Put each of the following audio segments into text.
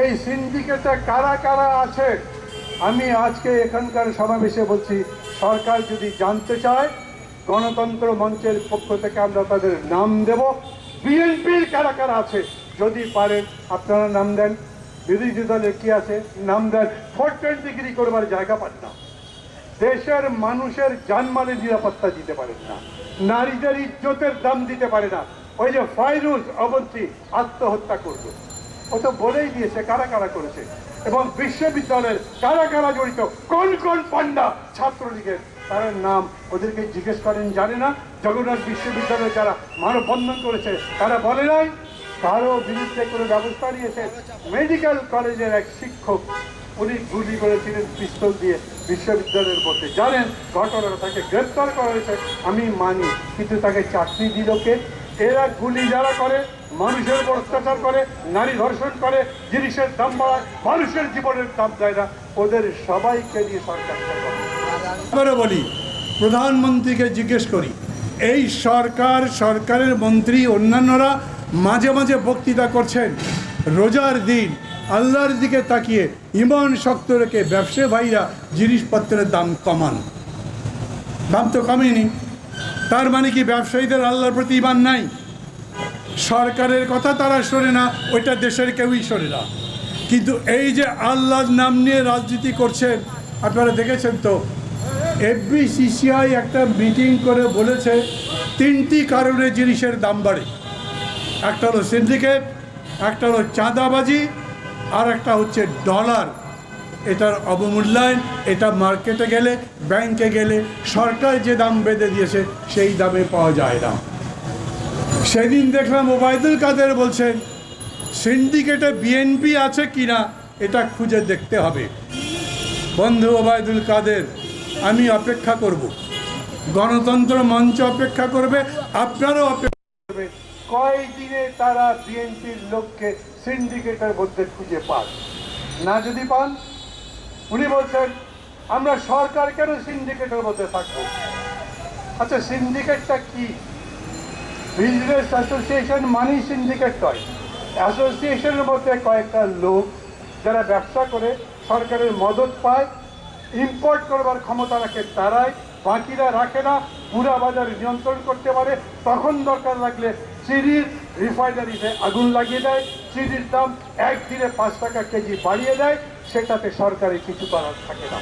এই সিন্ডিকেটে কারা কারা আছে? আমি আজকে এখানকার সমাবেশে বলছি, সরকার যদি জানতে চায়, গণতন্ত্র মঞ্চের পক্ষ থেকে আমরা তাদের নাম দেব। বিএনপির কারা কারা আছে? যদি পারেন, আপনারা নাম দেন। বিরোধী দলের কি আছে? নাম দেন। ফোর টোয়েন্টি ডিগ্রি করবার জায়গা পান না। দেশের মানুষের জানমালের নিরাপত্তা দিতে পারেন না। নারীদের ইজ্জতের দাম দিতে পারে না। ওই যে ফাইরুজ অবন্তী আত্মহত্যা করল। ও তো বলেই দিয়েছে, কারা কারা করেছে? এবং বিশ্ববিদ্যালয়ের কারা কারা জড়িত, কোন কোন পান্ডা ছাত্রলীগের তাদের নাম ওদেরকে জিজ্ঞেস করেন, জানে না? জগন্নাথ বিশ্ববিদ্যালয়ে যারা মানববন্ধন করেছে, তারা বলে নাই? কারও বিরুদ্ধে কোনো ব্যবস্থা নিয়েছে? মেডিকেল কলেজের এক শিক্ষক, উনি গুলি করেছিলেন, পিস্তল দিয়ে বিশ্ববিদ্যালয়ের মধ্যে। জানেন, ঘটনাটা তাকে গ্রেপ্তার করা হয়েছে, আমি মানি, কিন্তু তাকে চাকরি দিল কে? এরা গুলি যারা করে মানুষের উপর অত্যাচার করে, নারী ধর্ষণ করে, জিনিসের দাম বাড়ায়, মানুষের জীবনের দাম দেয় না। ওদের সবাইকে নিয়ে সরকার করে বলি, প্রধানমন্ত্রীকে জিজ্ঞেস করি, এই সরকার, সরকারের মন্ত্রী, অন্যান্যরা মাঝে মাঝে বক্তৃতা করছেন, রোজার দিন, আল্লাহর দিকে তাকিয়ে, ইমান শক্ত রেখে ব্যবসা ভাইরা জিনিসপত্রের দাম কমান। দাম তো কমেনি। তার মানে কি ব্যবসায়ীদের আল্লাহর প্রতি ইমান নাই? সরকারের কথা তারা শোনে না, ওইটা দেশের কেউই শোনে না। কিন্তু এই যে আল্লাহর নাম নিয়ে রাজনীতি করছেন, আপনারা দেখেছেন তো এফবিসিসিআই একটা মিটিং করে বলেছে, তিনটি কারণে জিনিসের দাম বাড়ে। একটা হলো সিন্ডিকেট একটা হলো চাঁদাবাজি, আর একটা হচ্ছে ডলার এটার অবমূল্যায়ন, এটা মার্কেটে গেলে ব্যাংকে গেলে সরকার যে দাম বেঁধে দিয়েছে, সেই দামে পাওয়া যায় না। সেদিন দেখলাম ওবায়দুল কাদের বলছেন, সিন্ডিকেটে বিএনপি আছে কি না এটা খুঁজে দেখতে হবে। বন্ধু ওবায়দুল কাদের, আমি অপেক্ষা করব। গণতন্ত্র মঞ্চ অপেক্ষা করবে, আপনারও অপেক্ষা করবে। কয় দিনে তারা বিএনপির লোককে সিন্ডিকেটের মধ্যে খুঁজে পান? না যদি পান, উনি বলছেন, আমরা সরকার কেন সিন্ডিকেটের মধ্যে থাকব? আচ্ছা সিন্ডিকেটটা কি? বিজনেস অ্যাসোসিয়েশন মানি সিন্ডিকেট নয় অ্যাসোসিয়েশনের মধ্যে কয়েকটা লোক যারা ব্যবসা করে, সরকারের মদত পায় ইম্পোর্ট করবার ক্ষমতা রাখে তারাই, বাকিরা রাখে না, পুরা বাজার নিয়ন্ত্রণ করতে পারে। তখন দরকার লাগলে চিনির রিফাইনারিতে আগুন লাগিয়ে দেয়, চিনির দাম একদিনে পাঁচ টাকা কেজি বাড়িয়ে দেয়, সেটাতে সরকারের কিছু করার থাকে না।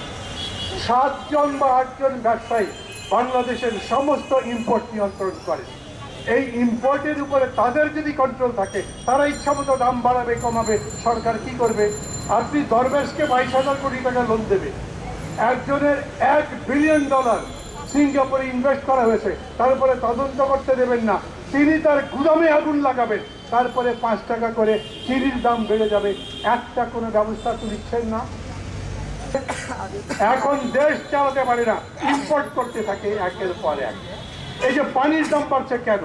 সাতজন বা আটজন ব্যবসায়ী বাংলাদেশের সমস্ত ইম্পোর্ট নিয়ন্ত্রণ করে। এই ইম্পোর্টের উপরে তাদের যদি কন্ট্রোল থাকে, তারা ইচ্ছামতো দাম বাড়াবে, কমাবে। সরকার কি করবে? আপনি দরবেশকে বাইশ হাজার কোটি টাকা লোন দেবে। একজনের এক বিলিয়ন ডলার সিঙ্গাপুরে ইনভেস্ট করা হয়েছে তারপরে তদন্ত করতে দেবেন না। তিনি তার গুদামে আগুন লাগাবেন, তারপরে পাঁচ টাকা করে চিনির দাম বেড়ে যাবে। একটা কোনো ব্যবস্থা তো নিচ্ছেন না। এখন দেশ চালাতে পারে না ইম্পোর্ট করতে থাকে একের পর এক। এই যে পানির দাম বাড়ছে কেন?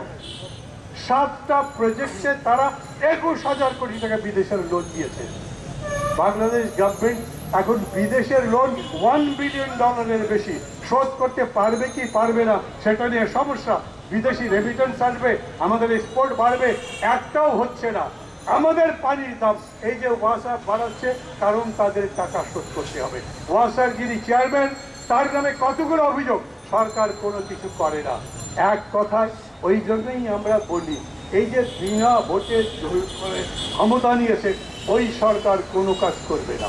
সাতটা প্রজেক্টে তারা একুশ হাজার কোটি টাকা বিদেশের লোন দিয়েছে। বাংলাদেশ গভর্নমেন্ট এখন বিদেশের লোন ওয়ান বিলিয়ন ডলারের বেশি শোধ করতে পারবে কি পারবে না, সেটা নিয়ে সমস্যা। বিদেশি রেমিটেন্স আসবে, আমাদের এক্সপোর্ট বাড়বে, একটাও হচ্ছে না। আমাদের পানির দাম, এই যে ওয়াসা বাড়াচ্ছে, কারণ তাদের টাকা শোধ করতে হবে। ওয়াসার যিনি চেয়ারম্যান তার নামে কতগুলো অভিযোগ? সরকার কোনো কিছু করে না। এক কথায় ওই জন্যই আমরা বলি, এই যে বিনা ভোটে ক্ষমতা নিয়েছে, ওই সরকার কোনো কাজ করবে না।